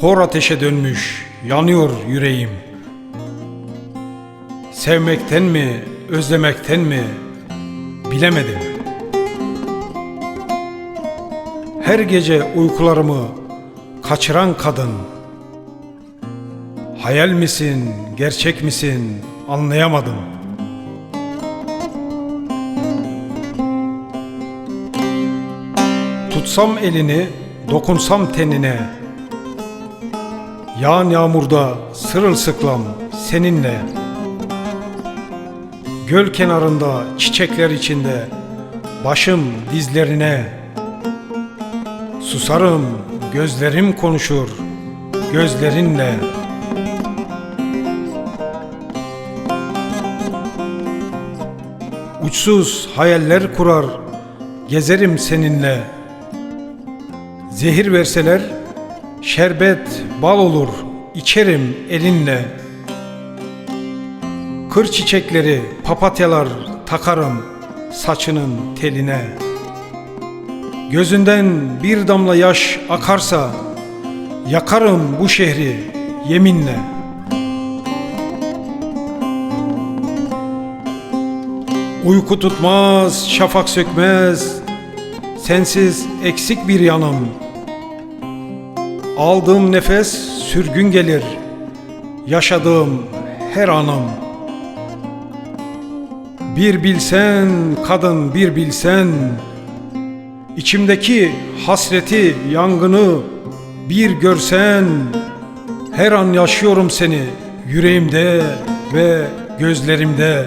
Hor ateşe dönmüş, yanıyor yüreğim. Sevmekten mi, özlemekten mi bilemedim. Her gece uykularımı kaçıran kadın. Hayal misin, gerçek misin anlayamadım. Tutsam elini, dokunsam tenine. Yağan yağmurda sırılsıklam seninle. Göl kenarında çiçekler içinde başım dizlerine. Susarım, gözlerim konuşur gözlerinle. Uçsuz hayaller kurar, gezerim seninle. Zehir verseler, şerbet bal olur, içerim elinle. Kır çiçekleri, papatyalar takarım saçının teline. Gözünden bir damla yaş akarsa, yakarım bu şehri yeminle. Uyku tutmaz, şafak sökmez, sensiz eksik bir yanım. Aldığım nefes sürgün gelir, yaşadığım her anım. Bir bilsen kadın bir bilsen, içimdeki hasreti, yangını bir görsen, her an yaşıyorum seni yüreğimde ve gözlerimde.